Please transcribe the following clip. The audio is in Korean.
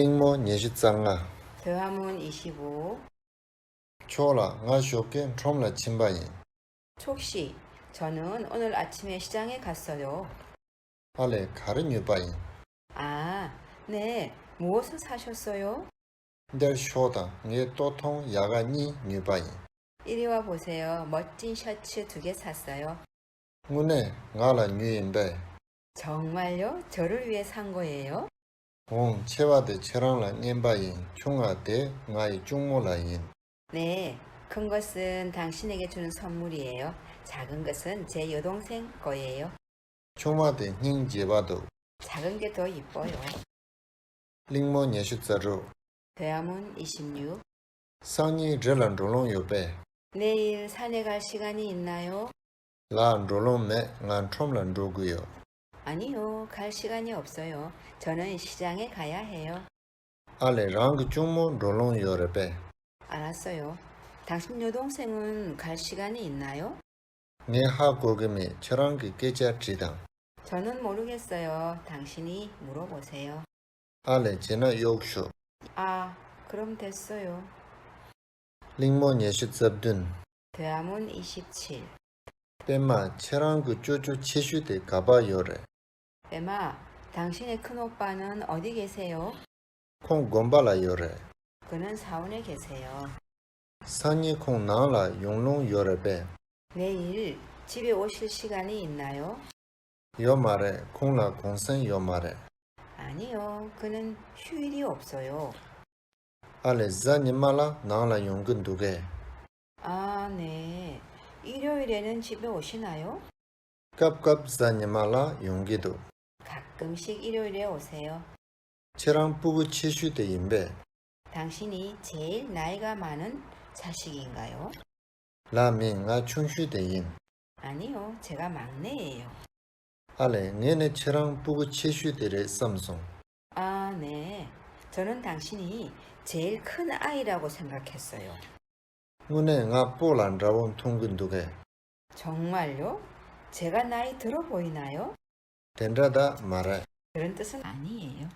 링모 니시짱아 대화문 25 초라 nga shoken tromla chimbayin 촉시 저는 오늘 아침에 시장에 갔어요. ale kare nyubayin 아, 네. 무엇을 사셨어요? der shoda nge totong yaga ni nyubayin 이리 와 보세요. 멋진 셔츠 두 개 샀어요. la nyuyin be 정말요? 저를 위해 산 거예요? Chunga de nga yi chungmo la yin 네. 큰 것은 당신에게 주는 선물이에요. 작은 것은 제 여동생 거예요. jeba do 작은 게 더 이뻐요. nyeshu tsaro 대화문 26 상니 zhelan zholong yo be 내일 산에 갈 시간이 있나요? me nga tromla zhogu yo 아니요. 갈 시간이 없어요. 저는 시장에 가야 해요. chungmo zholong yo re be 알았어요. 당신 여동생은 갈 시간이 있나요? me cherang ge gecha chidang 저는 모르겠어요. 당신이 물어보세요. ale jena yokshu 아, 그럼 됐어요. lingmo nyeshu tsabdun 대화문 27 Pema cherang gu chocho cheshu de gaba yore. 에마, 당신의 큰오빠는 어디 계세요? Gomba la yore. 그는 사원에 계세요. Nang la yonglong yore be. 내일 집에 오실 시간이 있나요? La gongsen yo mare. 아니요. 그는 휴일이 없어요. Nang la yonggun duge. 아, 네. 일요일에는 집에 오시나요? Nima la yonggido. 가끔씩 일요일에 오세요. Cheshu de yinbe. 당신이 제일 나이가 많은 자식인가요? De yin. 아니요, 제가 막내예요. Cherang pugu cheshu de re samsung. 아, 네. 저는 당신이 제일 큰 아이라고 생각했어요. Nga polan rawon tonggun duge. 정말요? 제가 나이 들어 보이나요? Tendrada mare. 그런 뜻은 아니에요.